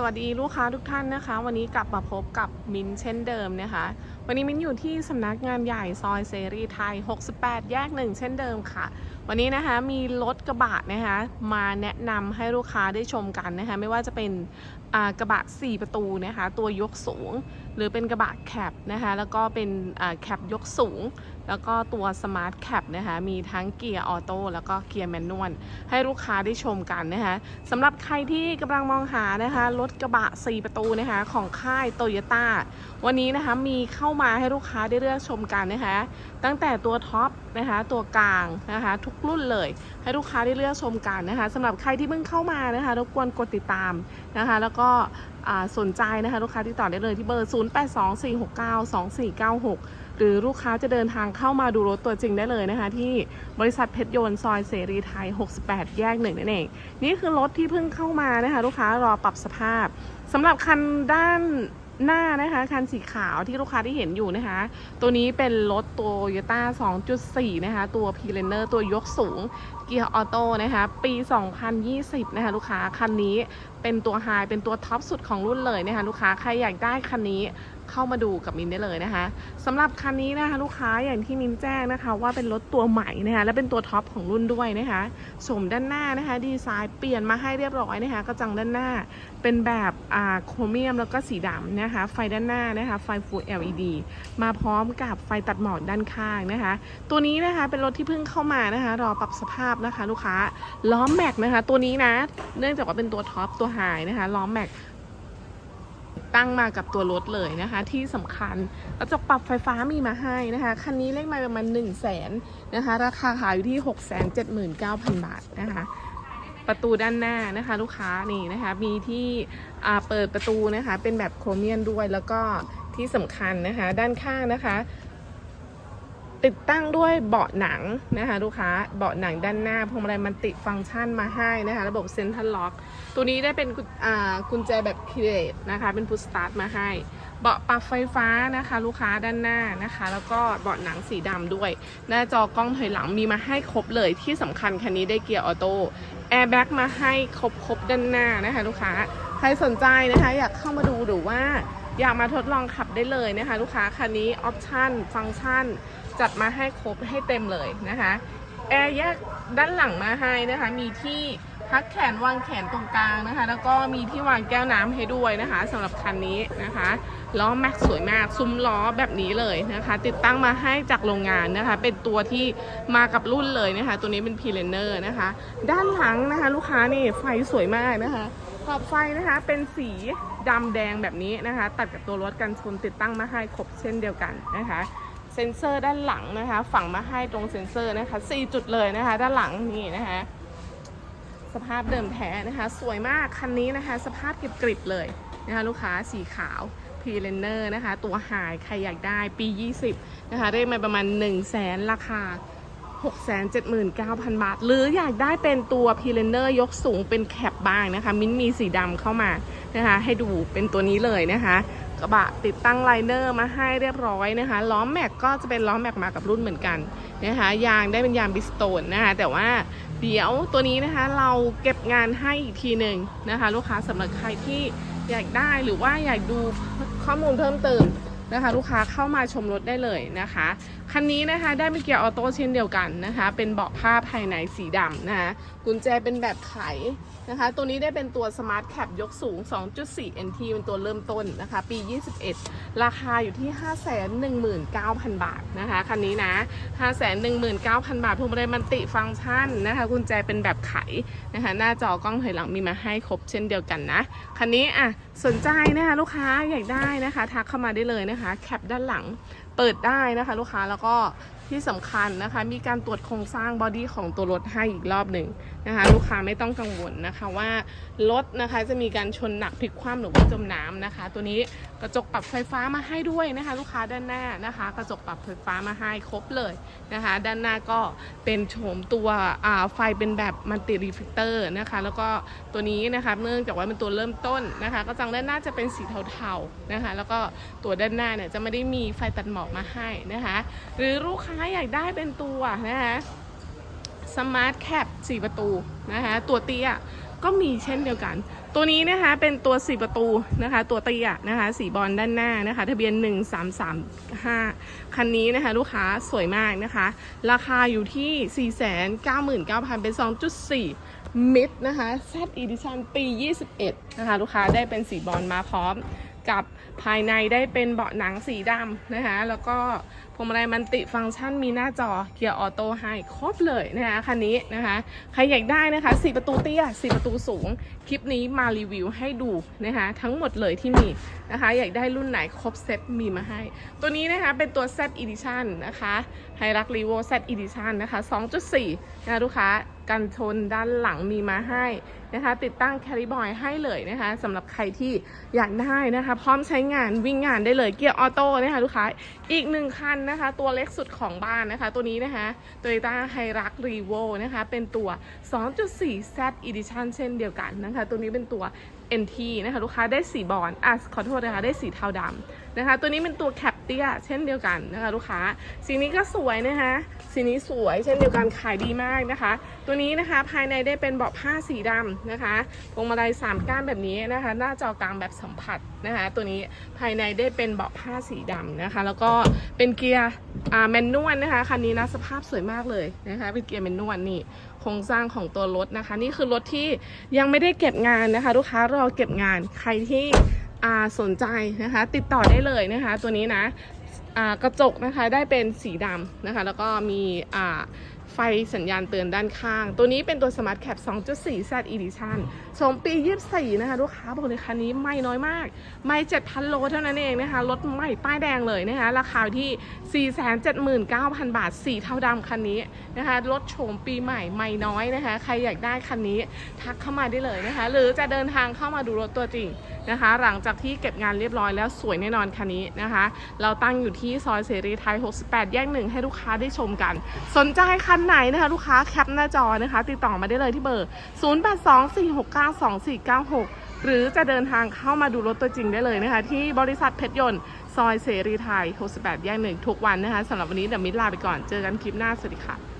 สวัสดีลูกค้าทุกท่านนะคะ วันนี้กลับมาพบกับมินเช่นเดิมนะคะ วันนี้มินอยู่ที่สำนักงานใหญ่ซอยเสรีไทย 68 แยกหนึ่งเช่นเดิมค่ะ วันนี้นะคะมีรถกระบะนะคะมาแนะนำให้ลูกค้าได้ชมกันนะคะ ไม่ว่าจะเป็นกระบะ 4 ประตูนะคะ ตัวยกสูง หรือเป็นกระบะแคปนะคะ แล้วก็เป็นแคปยกสูง แล้วก็ตัวสมาร์ทแคปนะคะ มีทั้งเกียร์ออโต้แล้วก็เกียร์แมนนวลให้ลูกค้าได้ชมกันนะคะสำหรับใครที่กำลังมองหานะคะรถกระบะ 4 ประตูนะคะของค่ายโตโยต้าวันนี้นะคะมีเข้ามาให้ลูกค้าได้เลือกชมกันนะคะตั้งแต่ตัวท็อปนะคะตัวกลางนะคะทุกรุ่นเลยให้ลูกค้าได้เลือกชมกันนะคะสำหรับใครที่เพิ่งเข้ามานะคะรบกวนกดติดตามนะคะแล้วก็สนใจนะคะลูกค้าติดต่อได้เลยที่เบอร์ 0824692496 หรือลูกค้าจะเดินทางเข้ามาดูรถตัวจริงได้เลยนะคะ ที่บริษัทเพชรยนต์ซอยเสรีไทย 68 แยกหนึ่งนั่นเอง นี่คือรถที่เพิ่งเข้ามานะคะ ลูกค้ารอปรับสภาพสำหรับคันด้านหน้านะคะคันสีขาวที่ลูกค้าที่เห็นอยู่นะคะ ตัวนี้เป็นรถโตโยต้า 2.4 นะคะ ตัวพีเรนเนอร์ตัวยกสูง เกียร์ออโต้นะคะ ปี 2020 นะคะ ลูกค้าคันนี้เป็นตัวไฮเป็นตัวท็อปสุดของรุ่นเลยนะคะ ลูกค้าใครอยากได้คันนี้ เข้ามาดูกับมินได้เลยนะคะสำหรับคันนี้นะคะลูกค้าอย่างที่มินแจ้งนะคะ ว่าเป็นรถตัวใหม่นะคะและเป็นตัวท็อปของรุ่นด้วยนะคะโฉมด้านหน้านะคะ ดีไซน์เปลี่ยนมาให้เรียบร้อยนะคะกระจังด้านหน้าเป็นแบบอ่าโครเมียมแล้วก็สีดำนะคะ ไฟด้านหน้านะคะ ไฟ Full LED มาพร้อมกับไฟตัดหมอกด้านข้างนะคะ ตัวนี้นะคะเป็นรถที่เพิ่งเข้ามานะคะ รอปรับสภาพนะคะ ลูกค้าล้อมแม็กนะคะ ตัวนี้นะ เนื่องจากว่าเป็นตัวท็อปตัวไฮนะคะล้อมแม็ก ตั้งมากับตัวรถเลยนะคะ ที่สำคัญกระจกปรับไฟฟ้ามีมาให้นะคะ คันนี้เลขไมาประมาณ1 0 0 0 0แสนนะคะ ราคาขายอยู่ที่ 6 7 9 0 0 0 บาทนะคะ ประตูด้านหน้านะคะ ลูกค้านี่นะคะ มีที่อ่าเปิดประตูนะคะ เป็นแบบโครเมียมด้วยแล้วก็ที่สำคัญนะคะ ด้านข้างนะคะ ติดตั้งด้วยเบาะหนังนะคะลูกค้าเบาะหนังด้านหน้าพวงมาลัยมันติฟังก์ชันมาให้นะคะ ระบบเซ็นทรัลล็อก ตัวนี้ได้เป็นกุญแจแบบคีเลตนะคะ เป็นพุชสตาร์ทมาให้ เบาะปรับไฟฟ้านะคะ ลูกค้าด้านหน้านะคะ แล้วก็เบาะหนังสีดำด้วย หน้าจอกล้องถอยหลังมีมาให้ครบเลยที่สำคัญคันนี้ได้เกียร์ออโต้แอร์แบ็กมาให้ครบครบด้านหน้านะคะ ลูกค้าใครสนใจนะคะ อยากเข้ามาดูหรือว่า อยากมาทดลองขับได้เลยนะคะ ลูกค้าคันนี้ออปชั่นฟังก์ชันจัดมาให้ครบให้เต็มเลยนะคะแอร์แยกด้านหลังมาให้นะคะ มีที่ พักแขนวางแขนตรงกลางนะคะ แล้วก็มีที่วางแก้วน้ำให้ด้วยนะคะสำหรับคันนี้นะคะล้อแม็กสวยมาก ซุ้มล้อแบบนี้เลยนะคะ ติดตั้งมาให้จากโรงงานนะคะ เป็นตัวที่มากับรุ่นเลยนะคะ ตัวนี้เป็นพีเลนเนอร์นะคะ ด้านหลังนะคะ ลูกค้านี่ไฟสวยมากนะคะขอบไฟนะคะเป็นสีดำแดงแบบนี้นะคะ ตัดกับตัวรถกันชนติดตั้งมาให้ครบเช่นเดียวกันนะคะเซ็นเซอร์ด้านหลังนะคะ ฝังมาให้ตรงเซ็นเซอร์นะคะ4จุดเลยนะคะ ด้านหลังนี่นะคะ สภาพเดิมแท้นะคะ สวยมากคันนี้นะคะ สภาพกริบๆเลยนะคะลูกค้าสีขาวพรีเลนเนอร์นะคะ ตัวหายใครอยากได้ปี 20 นะคะได้มาประมาณ 1 0 0 0 0แสนราคา 679,000 บาท หรืออยากได้เป็นตัวพีเลนเนอร์ยกสูงเป็นแคปบ้างนะคะ มิ้นท์มีสีดำเข้ามานะคะ ให้ดูเป็นตัวนี้เลยนะคะ กระบะติดตั้งไลเนอร์มาให้เรียบร้อยนะคะ ล้อแม็กก็จะเป็นล้อแม็กมากับรุ่นเหมือนกันนะคะ ยางได้เป็นยางบิสโตนนะคะแต่ว่าเดี๋ยวตัวนี้นะคะเราเก็บงานให้อีกทีหนึ่งนะคะ ลูกค้าสำหรับใครที่อยากได้หรือว่าอยากดูข้อมูลเพิ่มเติมนะคะ ลูกค้าเข้ามาชมรถได้เลยนะคะ คันนี้นะคะได้เป็นเกียร์ออโต้เช่นเดียวกันนะคะ เป็นเบาะผ้าภายในสีดำนะคะกุญแจเป็นแบบไขนะคะ ตัวนี้ได้เป็นตัวสมาร์ทแคปยกสูง 2.4 NT เป็นตัวเริ่มต้นนะคะ ปี 21 ราคาอยู่ที่ 519,000 บาทนะคะ คันนี้นะ 519,000 บาทพวงมาลัยมันติฟังก์ชันนะคะ กุญแจเป็นแบบไขนะคะ หน้าจอกล้องถอยหลังมีมาให้ครบเช่นเดียวกันนะ คันนี้อะสนใจนะคะลูกค้าอยากได้นะคะ ทักเข้ามาได้เลยนะคะ แคปด้านหลัง เปิดได้นะคะ ลูกค้าแล้วก็ ที่สำคัญนะคะ มีการตรวจโครงสร้างบอดี้ของตัวรถให้อีกรอบหนึ่งนะคะ ลูกค้าไม่ต้องกังวลนะคะว่ารถนะคะจะมีการชนหนักพลิกคว่ำหรือว่าจมน้ำนะคะ ตัวนี้กระจกปรับไฟฟ้ามาให้ด้วยนะคะ ลูกค้าด้านหน้านะคะ กระจกปรับไฟฟ้ามาให้ครบเลยนะคะ ด้านหน้าก็เป็นโฉมตัวอ่าไฟเป็นแบบมัลติรีเฟกเตอร์นะคะ แล้วก็ตัวนี้นะคะเนื่องจากว่าเป็นตัวเริ่มต้นนะคะ กระจังด้านหน้าจะเป็นสีเทาๆนะคะ แล้วก็ตัวด้านหน้าเนี่ยจะไม่ได้มีไฟตัดหมอกมาให้นะคะ หรือลูกค้าอยากได้เป็นตัวนะคะสมาร์ทแคป4ประตูนะคะตัวเตี้ยก็มีเช่นเดียวกัน ตัวนี้นะคะเป็นตัว4ประตูนะคะ ตัวเตี้ยนะคะ สีบอลด้านหน้านะคะ ทะเบียน 1335 คันนี้นะคะ ลูกค้าสวยมากนะคะ ราคาอยู่ที่ 499,000 เป็น 2.4 มิดนะคะ Z Edition ปี 21 นะคะ ลูกค้าได้เป็นสีบอลมาพร้อม กับภายในได้เป็นเบาะหนังสีดำนะคะ แล้วก็พวงมาลัยมันติฟังก์ชันมีหน้าจอเกียร์ออโต้ให้ครบเลยนะคะคันนี้นะคะ ใครอยากได้นะคะ 4 ประตูเตี้ย 4 ประตูสูง คลิปนี้มารีวิวให้ดูนะคะทั้งหมดเลยที่มีนะคะอยากได้รุ่นไหนครบเซตมีมาให้ ตัวนี้นะคะเป็นตัว Z Edition นะคะไฮรักรีโว Z Edition นะคะ 2.4นะคะลูกค้ากันชนด้านหลังมีมาให้นะคะ ติดตั้งแคริบอยให้เลยนะคะสำหรับใครที่อยากได้นะคะ พร้อมใช้งานวิ่งงานได้เลยเกียร์ออโต้นะคะลูกค้าอีกหนึ่งคันนะคะ ตัวเล็กสุดของบ้านนะคะ ตัวนี้นะคะ Toyota h i r u x r e v o นะคะ เป็นตัว 2.4 Z Edition เช่นเดียวกันนะคะตัวนี้เป็นตัว NT นะคะลูกค้าได้สีบอลอะขอโทษนะคะได้สีเทาดำนะคะ ตัวนี้เป็นตัวแคปเตียเช่นเดียวกันนะคะลูกค้า สีนี้ก็สวยนะคะสีนี้สวยเช่นเดียวกันขายดีมากนะคะ ตัวนี้นะคะภายในได้เป็นเบาะผ้าสีดำนะคะพวงมาลัยสามก้านแบบนี้นะคะ หน้าจอกลางแบบสัมผัสนะคะ ตัวนี้ภายในได้เป็นเบาะผ้าสีดำนะคะ แล้วก็เป็นเกียร์อ่าแมนนวลนะคะคันนี้นะสภาพสวยมากเลยนะคะ เป็นเกียร์แมนนวลนี่ โครงสร้างของตัวรถนะคะ นี่คือรถที่ยังไม่ได้เก็บงานนะคะ ลูกค้ารอเก็บงานใครที่สนใจนะคะ ติดต่อได้เลยนะคะ ตัวนี้นะกระจกนะคะได้เป็นสีดำนะคะ แล้วก็มีอ่า ไฟสัญญาณเตือนด้านข้าง ตัวนี้เป็นตัว Smart Cap 2.4 Z Edition ชมปี 24 นะคะ ลูกค้าบอกเลยคันนี้ไม่น้อยมาก ไม่ 7,000 โลเท่านั้นเองนะคะ รถใหม่ป้ายแดงเลยนะคะ ราคาที่ 479,000 บาทสีเทาดำคันนี้นะคะ รถโฉมปีใหม่ไม่น้อยนะคะ ใครอยากได้คันนี้ทักเข้ามาได้เลยนะคะ หรือจะเดินทางเข้ามาดูรถตัวจริงนะคะ หลังจากที่เก็บงานเรียบร้อยแล้วสวยแน่นอนคันนี้นะคะ เราตั้งอยู่ที่ซอยเสรีไทย 68 แยกหนึ่งให้ลูกค้าได้ชมกัน สนใจคันไหนนะคะลูกค้าแคปหน้าจอนะคะ ติดต่อมาได้เลยที่เบอร์ 0824692496 หรือจะเดินทางเข้ามาดูรถตัวจริงได้เลยนะคะ ที่บริษัทเพชรยนต์ซอยเสรีไทย68แยกหนึ่งทุกวันนะคะสำหรับวันนี้เดี๋ยวมิดลาไปก่อนเจอกันคลิปหน้าสวัสดีค่ะ